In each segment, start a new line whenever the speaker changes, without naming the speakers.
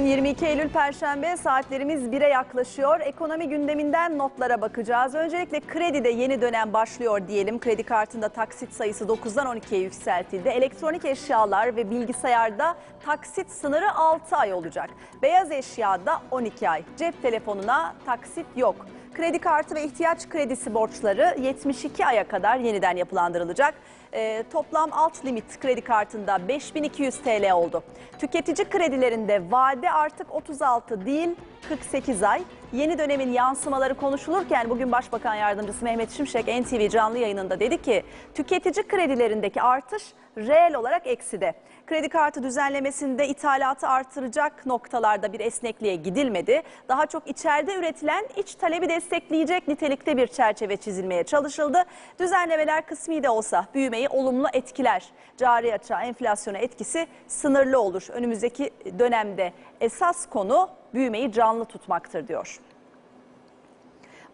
Bugün 22 Eylül Perşembe saatlerimiz 1'e yaklaşıyor. Ekonomi gündeminden notlara bakacağız. Öncelikle kredide yeni dönem başlıyor diyelim. Kredi kartında taksit sayısı 9'dan 12'ye yükseltildi. Elektronik eşyalar ve bilgisayarda taksit sınırı 6 ay olacak. Beyaz eşyada 12 ay. Cep telefonuna taksit yok. Kredi kartı ve ihtiyaç kredisi borçları 72 aya kadar yeniden yapılandırılacak. Ee, toplam alt limit kredi kartında 5200 TL oldu. Tüketici kredilerinde vade artık 36 değil 48 ay. Yeni dönemin yansımaları konuşulurken bugün Başbakan Yardımcısı Mehmet Şimşek NTV canlı yayınında dedi ki tüketici kredilerindeki artış reel olarak ekside. Kredi kartı düzenlemesinde ithalatı artıracak noktalarda bir esnekliğe gidilmedi. Daha çok içeride üretilen iç talebi destekleyecek nitelikte bir çerçeve çizilmeye çalışıldı. Düzenlemeler kısmi de olsa büyümeyi olumlu etkiler. Cari açığa enflasyona etkisi sınırlı olur. Önümüzdeki dönemde esas konu büyümeyi canlı tutmaktır diyor.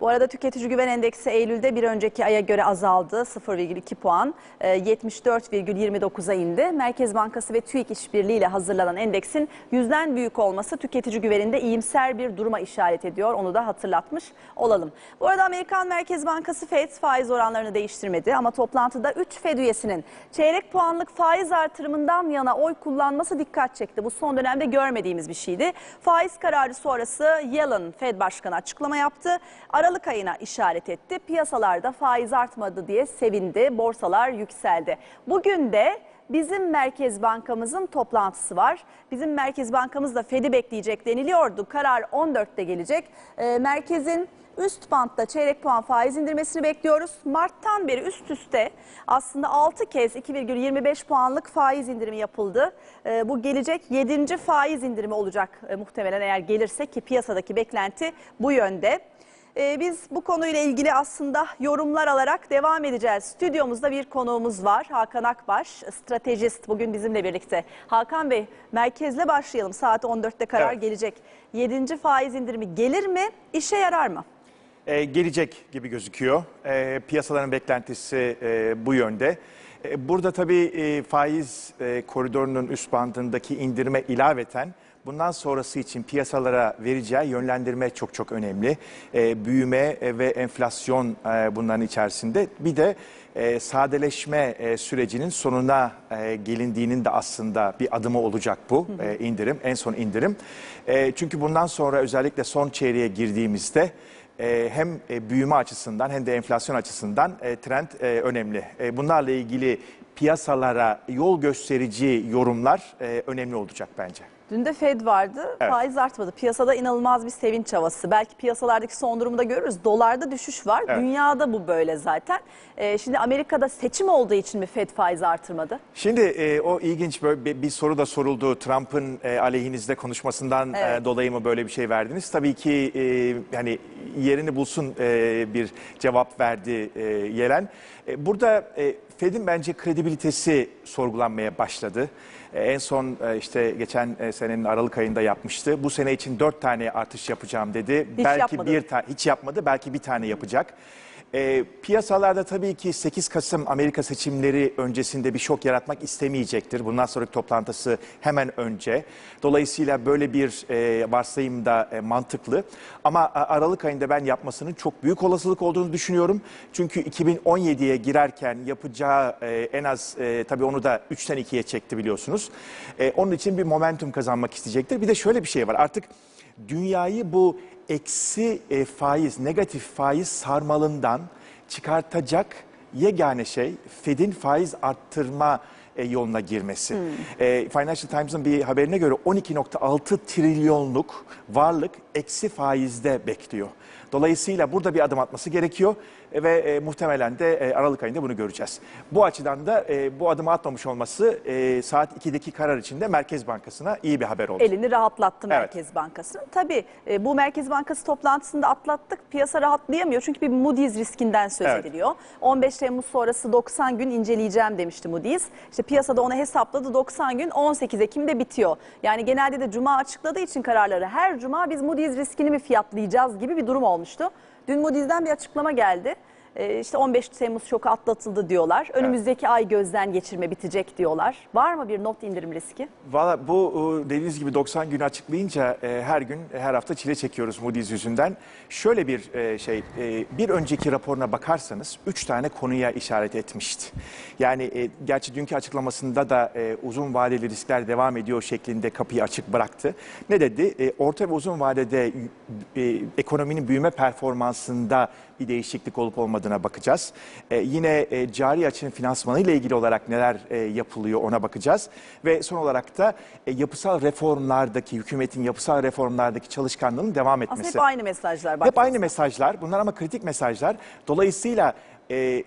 Bu arada tüketici güven endeksi Eylül'de bir önceki aya göre azaldı 0,2 puan e, 74,29'a indi. Merkez Bankası ve TÜİK işbirliğiyle hazırlanan endeksin yüzden büyük olması tüketici güveninde iyimser bir duruma işaret ediyor. Onu da hatırlatmış olalım. Bu arada Amerikan Merkez Bankası FED faiz oranlarını değiştirmedi ama toplantıda 3 FED üyesinin çeyrek puanlık faiz artırımından yana oy kullanması dikkat çekti. Bu son dönemde görmediğimiz bir şeydi. Faiz kararı sonrası Yellen Fed Başkanı açıklama yaptı. Aralık ayına işaret etti. Piyasalarda faiz artmadı diye sevindi. Borsalar yükseldi. Bugün de bizim Merkez Bankamızın toplantısı var. Bizim Merkez Bankamız da Fed'i bekleyecek deniliyordu. Karar 14'te gelecek. Ee, merkezin üst bantta çeyrek puan faiz indirmesini bekliyoruz. Mart'tan beri üst üste aslında 6 kez 2,25 puanlık faiz indirimi yapıldı. Ee, bu gelecek 7. faiz indirimi olacak e, muhtemelen eğer gelirse ki piyasadaki beklenti bu yönde. Ee, biz bu konuyla ilgili aslında yorumlar alarak devam edeceğiz. Stüdyomuzda bir konuğumuz var. Hakan Akbaş, stratejist bugün bizimle birlikte. Hakan Bey, merkezle başlayalım. Saat 14'te karar
Evet.
gelecek. 7. faiz indirimi gelir mi? İşe yarar mı?
E, gelecek gibi gözüküyor. E, piyasaların beklentisi e, bu yönde. E, burada tabii e, faiz e, koridorunun üst bandındaki indirme ilaveten bundan sonrası için piyasalara vereceği yönlendirme çok çok önemli. E, büyüme e, ve enflasyon e, bunların içerisinde. Bir de e, sadeleşme e, sürecinin sonuna e, gelindiğinin de aslında bir adımı olacak bu e, indirim, en son indirim. E, çünkü bundan sonra özellikle son çeyreğe girdiğimizde e, hem e, büyüme açısından hem de enflasyon açısından trend önemli. Bunlarla ilgili piyasalara yol gösterici yorumlar e, önemli olacak bence.
Dün de Fed vardı.
Evet.
Faiz artmadı. Piyasada inanılmaz bir sevinç havası. Belki piyasalardaki son durumu da görürüz. Dolarda düşüş var.
Evet.
Dünyada bu böyle zaten. Ee, şimdi Amerika'da seçim olduğu için mi Fed faiz artırmadı?
Şimdi e, o ilginç böyle bir, bir soru da soruldu. Trump'ın e, aleyhinizde konuşmasından e,
Evet.
dolayı mı böyle bir şey verdiniz? Tabii ki e, yani yerini bulsun e, bir cevap verdi e, Yelen. E, burada e, Fed'in bence kredibilitesi sorgulanmaya başladı. E, en son e, işte geçen e, senenin Aralık ayında yapmıştı. Bu sene için dört tane artış yapacağım dedi.
Hiç
belki
yapmadı.
bir tane hiç yapmadı. Belki bir tane yapacak. E, piyasalarda tabii ki 8 Kasım Amerika seçimleri öncesinde bir şok yaratmak istemeyecektir. Bundan sonraki toplantısı hemen önce. Dolayısıyla böyle bir e, varsayım da e, mantıklı. Ama Aralık ayında ben yapmasının çok büyük olasılık olduğunu düşünüyorum. Çünkü 2017'ye girerken yapacağı e, en az e, tabii onu da 3'ten 2'ye çekti biliyorsunuz. E, onun için bir momentum kazanmak isteyecektir. Bir de şöyle bir şey var artık dünyayı bu eksi e, faiz, negatif faiz sarmalından çıkartacak yegane şey Fed'in faiz arttırma e, yoluna girmesi. E, Financial Times'ın bir haberine göre 12.6 trilyonluk varlık eksi faizde bekliyor. Dolayısıyla burada bir adım atması gerekiyor ve e, muhtemelen de e, Aralık ayında bunu göreceğiz. Bu açıdan da e, bu adımı atmamış olması e, saat 2'deki karar içinde Merkez Bankası'na iyi bir haber oldu.
Elini rahatlattı
Evet.
Merkez Bankası. Tabii e, bu Merkez Bankası toplantısında atlattık. Piyasa rahatlayamıyor çünkü bir Moody's riskinden söz
Evet.
ediliyor. 15 Temmuz sonrası 90 gün inceleyeceğim demişti Moody's. İşte piyasada onu hesapladı 90 gün 18 Ekim'de bitiyor. Yani genelde de Cuma açıkladığı için kararları her Cuma biz Moody's riskini mi fiyatlayacağız gibi bir durum olmuştu. Dün Moody's'den bir açıklama geldi. E, işte 15 Temmuz şoku atlatıldı diyorlar. Önümüzdeki ay gözden geçirme bitecek diyorlar. Var mı bir not indirim riski?
Valla bu e, dediğiniz gibi 90 günü açıklayınca e, her gün e, her hafta çile çekiyoruz Moody's yüzünden. Şöyle bir e, şey e, bir önceki raporuna bakarsanız 3 tane konuya işaret etmişti. Yani e, gerçi dünkü açıklamasında da e, uzun vadeli riskler devam ediyor şeklinde kapıyı açık bıraktı. Ne dedi? E, orta ve uzun vadede e, ekonominin büyüme performansında bir değişiklik olup olmadığına bakacağız. E, yine e, cari açının finansmanı ile ilgili olarak neler e, yapılıyor ona bakacağız. Ve son olarak da e, yapısal reformlardaki, hükümetin yapısal reformlardaki çalışkanlığının devam etmesi.
Aslında hep aynı mesajlar.
Hep aynı mesajlar. Bunlar ama kritik mesajlar. Dolayısıyla e,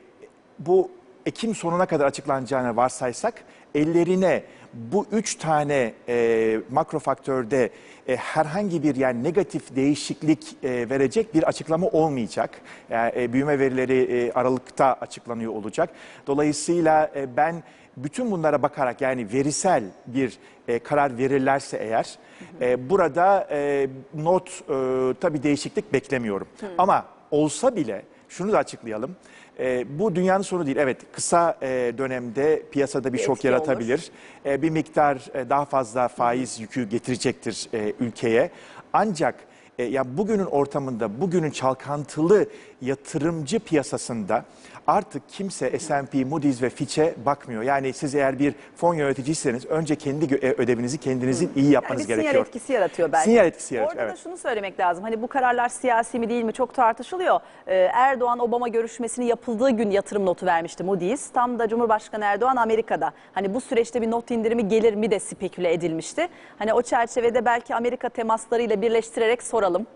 bu Ekim sonuna kadar açıklanacağını varsaysak ellerine bu üç tane e, makro faktörde e, herhangi bir yani negatif değişiklik e, verecek bir açıklama olmayacak. Yani, e, büyüme verileri e, Aralık'ta açıklanıyor olacak. Dolayısıyla e, ben bütün bunlara bakarak yani verisel bir e, karar verirlerse eğer e, burada e, not e, tabii değişiklik beklemiyorum. Ama olsa bile şunu da açıklayalım. E, bu dünyanın sonu değil. Evet kısa e, dönemde piyasada bir,
Bir
şok yaratabilir. E, bir miktar e, daha fazla faiz yükü getirecektir e, ülkeye. Ancak e, ya bugünün ortamında, bugünün çalkantılı yatırımcı piyasasında artık kimse S&P, Moody's ve Fitch'e bakmıyor. Yani siz eğer bir fon yöneticiyseniz önce kendi e, ödevinizi kendinizin iyi
Yani
yapmanız
sinyal
gerekiyor.
etkisi yaratıyor belki.
Sinyal etkisi yaratıyor,
Orada
evet.
da şunu söylemek lazım. Hani bu kararlar siyasi mi değil mi çok tartışılıyor. Ee, Erdoğan-Obama görüşmesinin yapıldığı gün yatırım notu vermişti Moody's. Tam da Cumhurbaşkanı Erdoğan Amerika'da. Hani bu süreçte bir not indirimi gelir mi de speküle edilmişti. Hani o çerçevede belki Amerika temaslarıyla birleştirerek soralım.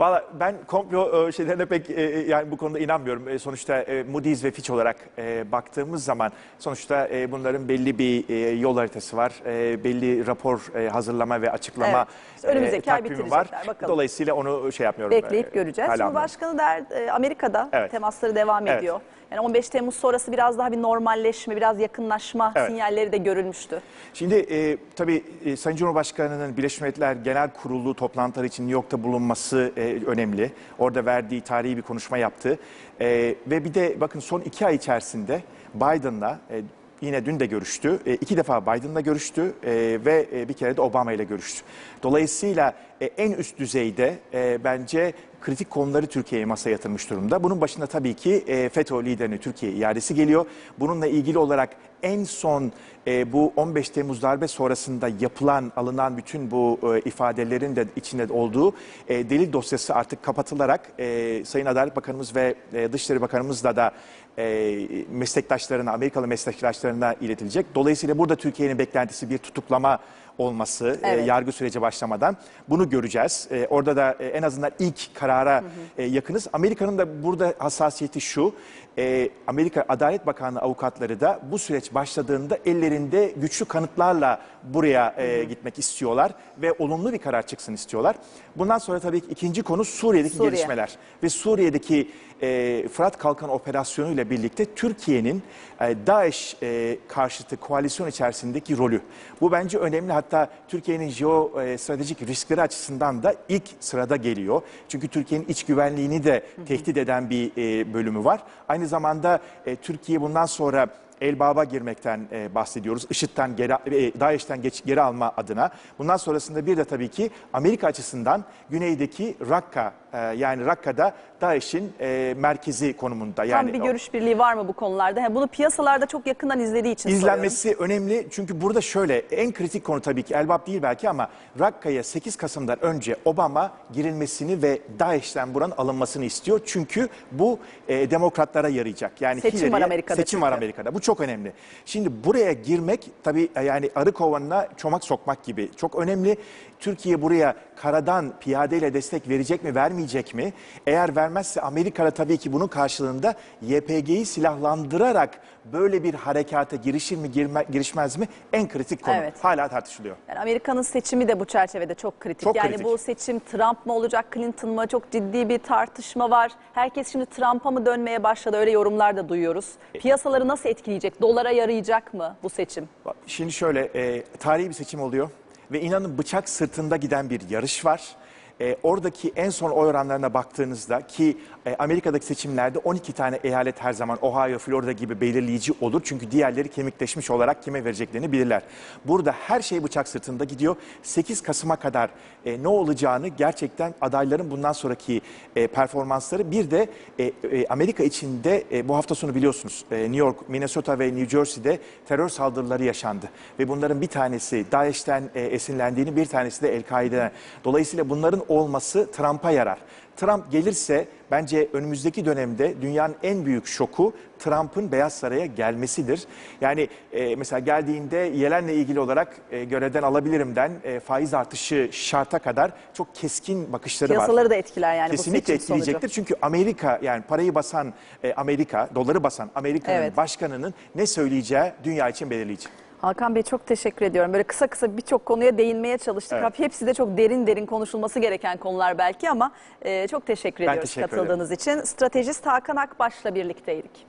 Valla ben komplo e, şeylerine pek e, yani bu konuda inanmıyorum. E, Sonuçta e, Moody's ve Fitch olarak e, baktığımız zaman sonuçta e, bunların belli bir e, yol haritası var. E, Belli rapor e, hazırlama ve açıklama
Evet. Önümüzdeki ay
var.
bakalım.
Dolayısıyla onu şey yapmıyorum.
Bekleyip
e,
göreceğiz.
hala.
Cumhurbaşkanı e, Amerika'da
Evet.
temasları devam
Evet.
ediyor. Yani 15 Temmuz sonrası biraz daha bir normalleşme, biraz yakınlaşma
Evet.
sinyalleri de görülmüştü.
Şimdi e, tabii e, Sayın Cumhurbaşkanı'nın Birleşmiş Milletler Genel Kurulu toplantıları için New York'ta bulunması e, önemli. Orada verdiği tarihi bir konuşma yaptı. E, ve bir de bakın son iki ay içerisinde Biden'la e, yine dün de görüştü. E, iki defa Biden'la görüştü e, ve e, bir kere de Obama ile görüştü. Dolayısıyla e, en üst düzeyde e, bence kritik konuları Türkiye'ye masaya yatırmış durumda. Bunun başında tabii ki e, FETÖ liderinin Türkiye iadesi geliyor. Bununla ilgili olarak en son e, bu 15 Temmuz darbe sonrasında yapılan, alınan bütün bu e, ifadelerin de içinde olduğu e, delil dosyası artık kapatılarak e, Sayın Adalet Bakanımız ve e, Dışişleri Bakanımızla da e, meslektaşlarına, Amerikalı meslektaşlarına iletilecek. Dolayısıyla burada Türkiye'nin beklentisi bir tutuklama olması e,
Evet.
yargı süreci başlamadan bunu göreceğiz. E, orada da e, en azından ilk karara e, yakınız. Amerika'nın da burada hassasiyeti şu. e, Amerika Adalet Bakanlığı avukatları da bu süreç başladığında ellerinde güçlü kanıtlarla buraya e, gitmek istiyorlar ve olumlu bir karar çıksın istiyorlar. Bundan sonra tabii ki ikinci konu Suriye'deki
Suriye.
gelişmeler ve Suriye'deki e, Fırat Kalkan Operasyonu ile birlikte Türkiye'nin e, DAEŞ e, karşıtı koalisyon içerisindeki rolü. Bu bence önemli. Hatta Türkiye'nin jeostratejik riskleri açısından da ilk sırada geliyor. Çünkü Türkiye'nin iç güvenliğini de tehdit eden bir e, bölümü var. Aynı zamanda e, Türkiye bundan sonra Elbab'a girmekten e, bahsediyoruz. IŞİD'den geri, e, DAEŞ'ten geç, geri alma adına. Bundan sonrasında bir de tabii ki Amerika açısından güneydeki Rakka e, yani Rakka'da DAEŞ'in e, merkezi konumunda. Yani
Tam bir görüş birliği var mı bu konularda? Yani bunu piyasalarda çok yakından izlediği için soruyorum.
İzlenmesi önemli çünkü burada şöyle en kritik konu tabii ki Elbap değil belki ama Rakka'ya 8 Kasım'dan önce Obama girilmesini ve DAEŞ'ten buranın alınmasını istiyor. Çünkü bu e, demokratlara yarayacak. Yani
Seçim var
Hillary'e-
Amerika'da
Seçim var
çünkü.
Amerika'da. Bu çok önemli. Şimdi buraya girmek tabii e, yani arı kovanına çomak sokmak gibi çok önemli. Türkiye buraya karadan piyadeyle destek verecek mi vermeyecek mi? Eğer vermezse Amerika'da tabii ki bunun karşılığında YPG'yi silahlandırarak böyle bir harekata girişir mi girme- girişmez mi? En kritik konu.
Evet.
Hala tartışılıyor.
Yani Amerika'nın seçimi de bu çerçevede çok kritik.
Çok
yani
kritik.
bu seçim Trump mı olacak, Clinton mı? Çok ciddi bir tartışma var. Herkes şimdi Trump'a mı dönmeye başladı? Öyle yorumlar da duyuyoruz. Piyasaları nasıl etkileyecek? Dolara yarayacak mı bu seçim?
Şimdi şöyle e, tarihi bir seçim oluyor ve inanın bıçak sırtında giden bir yarış var. E, oradaki en son oy oranlarına baktığınızda ki e, Amerika'daki seçimlerde 12 tane eyalet her zaman Ohio, Florida gibi belirleyici olur. Çünkü diğerleri kemikleşmiş olarak kime vereceklerini bilirler. Burada her şey bıçak sırtında gidiyor. 8 Kasım'a kadar e, ne olacağını gerçekten adayların bundan sonraki e, performansları bir de e, e, Amerika içinde e, bu hafta sonu biliyorsunuz e, New York, Minnesota ve New Jersey'de terör saldırıları yaşandı. Ve bunların bir tanesi DAEŞ'ten e, esinlendiğini bir tanesi de El-Kaide'den. Dolayısıyla bunların olması Trump'a yarar. Trump gelirse bence önümüzdeki dönemde dünyanın en büyük şoku Trump'ın Beyaz Saray'a gelmesidir. Yani e, mesela geldiğinde Yelen'le ilgili olarak e, görevden alabilirimden e, faiz artışı şarta kadar çok keskin bakışları var.
Piyasaları da etkiler yani
Kesinlikle
bu seçim sonucu.
etkileyecektir. Çünkü Amerika yani parayı basan e, Amerika, doları basan Amerika'nın
Evet.
başkanının ne söyleyeceği dünya için belirleyici.
Hakan Bey çok teşekkür ediyorum. Böyle kısa kısa birçok konuya değinmeye çalıştık.
Evet.
Hepsi de çok derin derin konuşulması gereken konular belki ama e, çok teşekkür
Ben
ediyoruz
teşekkür
katıldığınız için. Stratejist Hakan Akbaş'la birlikteydik.